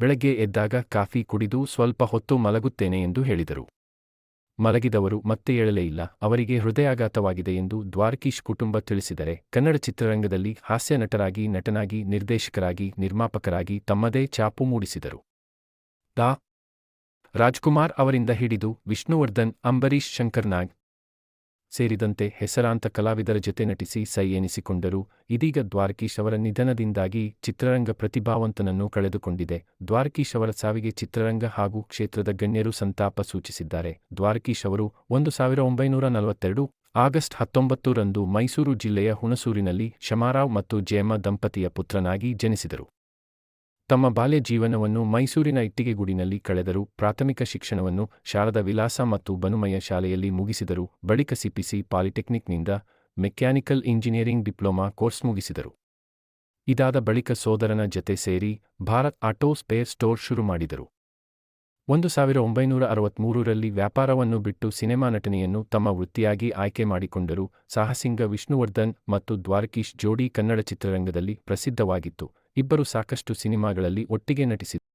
ಬೆಳಗ್ಗೆ ಎದ್ದಾಗ ಕಾಫಿ ಕುಡಿದು ಸ್ವಲ್ಪ ಹೊತ್ತು ಮಲಗುತ್ತೇನೆ ಎಂದು ಹೇಳಿದರು. ಮಲಗಿದವರು ಮತ್ತೆ ಏಳಲೇ ಇಲ್ಲ, ಅವರಿಗೆ ಹೃದಯಾಘಾತವಾಗಿದೆ ಎಂದು ದ್ವಾರಕೀಶ್ ಕುಟುಂಬ ತಿಳಿಸಿದರೆ ಕನ್ನಡ ಚಿತ್ರರಂಗದಲ್ಲಿ ಹಾಸ್ಯ ನಟರಾಗಿ, ನಟನಾಗಿ, ನಿರ್ದೇಶಕರಾಗಿ, ನಿರ್ಮಾಪಕರಾಗಿ ತಮ್ಮದೇ ಛಾಪು ಮೂಡಿಸಿದರು. ದಾ ರಾಜ್ಕುಮಾರ್ ಅವರಿಂದ ಹಿಡಿದು ವಿಷ್ಣುವರ್ಧನ್ ಅಂಬರೀಶ್ ಶಂಕರ್ನಾಗ್ ಸೇರಿದಂತೆ ಹೆಸರಾಂತ ಕಲಾವಿದರ ಜೊತೆ ನಟಿಸಿ ಸೈ ಎನಿಸಿಕೊಂಡರು. ಇದೀಗ ದ್ವಾರಕೀಶ್ ಅವರ ನಿಧನದಿಂದಾಗಿ ಚಿತ್ರರಂಗ ಪ್ರತಿಭಾವಂತನನ್ನು ಕಳೆದುಕೊಂಡಿದೆ. ದ್ವಾರಕೀಶ್ ಅವರ ಸಾವಿಗೆ ಚಿತ್ರರಂಗ ಹಾಗೂ ಕ್ಷೇತ್ರದ ಗಣ್ಯರು ಸಂತಾಪ ಸೂಚಿಸಿದ್ದಾರೆ. ದ್ವಾರಕೀಶ್ ಅವರು ಒಂದು ಸಾವಿರ ಒಂಬೈನೂರ ನಲವತ್ತೆರಡು ಆಗಸ್ಟ್ ಹತ್ತೊಂಬತ್ತು ರಂದು ಮೈಸೂರು ಜಿಲ್ಲೆಯ ಹುಣಸೂರಿನಲ್ಲಿ ಶಮಾರಾವ್ ಮತ್ತು ಜಯಮ್ಮ ದಂಪತಿಯ ಪುತ್ರನಾಗಿ ಜನಿಸಿದರು. ತಮ್ಮ ಬಾಲ್ಯ ಜೀವನವನ್ನು ಮೈಸೂರಿನ ಇಟ್ಟಿಗೆಗೂಡಿನಲ್ಲಿ ಕಳೆದರು ಪ್ರಾಥಮಿಕ ಶಿಕ್ಷಣವನ್ನು ಶಾರದಾ ವಿಲಾಸ ಮತ್ತು ಬನುಮಯ ಶಾಲೆಯಲ್ಲಿ ಮುಗಿಸಿದರು. ಬಳಿಕ ಸಿಪಿಸಿ ಪಾಲಿಟೆಕ್ನಿಕ್ನಿಂದ ಮೆಕ್ಯಾನಿಕಲ್ ಇಂಜಿನಿಯರಿಂಗ್ ಡಿಪ್ಲೊಮಾ ಕೋರ್ಸ್ ಮುಗಿಸಿದರು. ಇದಾದ ಬಳಿಕ ಸೋದರನ ಜತೆ ಸೇರಿ ಭಾರತ್ ಆಟೋ ಸ್ಪೇರ್ ಸ್ಟೋರ್ ಶುರು ಮಾಡಿದರು. ಒಂದು ಸಾವಿರ ಒಂಬೈನೂರ ಅರವತ್ಮೂರರಲ್ಲಿ ವ್ಯಾಪಾರವನ್ನು ಬಿಟ್ಟು ಸಿನಿಮಾ ನಟನೆಯನ್ನು ತಮ್ಮ ವೃತ್ತಿಯಾಗಿ ಆಯ್ಕೆ ಮಾಡಿಕೊಂಡರು. ಸಾಹಸಿಂಗ ವಿಷ್ಣುವರ್ಧನ್ ಮತ್ತು ದ್ವಾರಕೀಶ್ ಜೋಡಿ ಕನ್ನಡ ಚಿತ್ರರಂಗದಲ್ಲಿ ಪ್ರಸಿದ್ಧವಾಗಿತ್ತು. ಇಬ್ಬರು ಸಾಕಷ್ಟು ಸಿನಿಮಾಗಳಲ್ಲಿ ಒಟ್ಟಿಗೆ ನಟಿಸಿದರು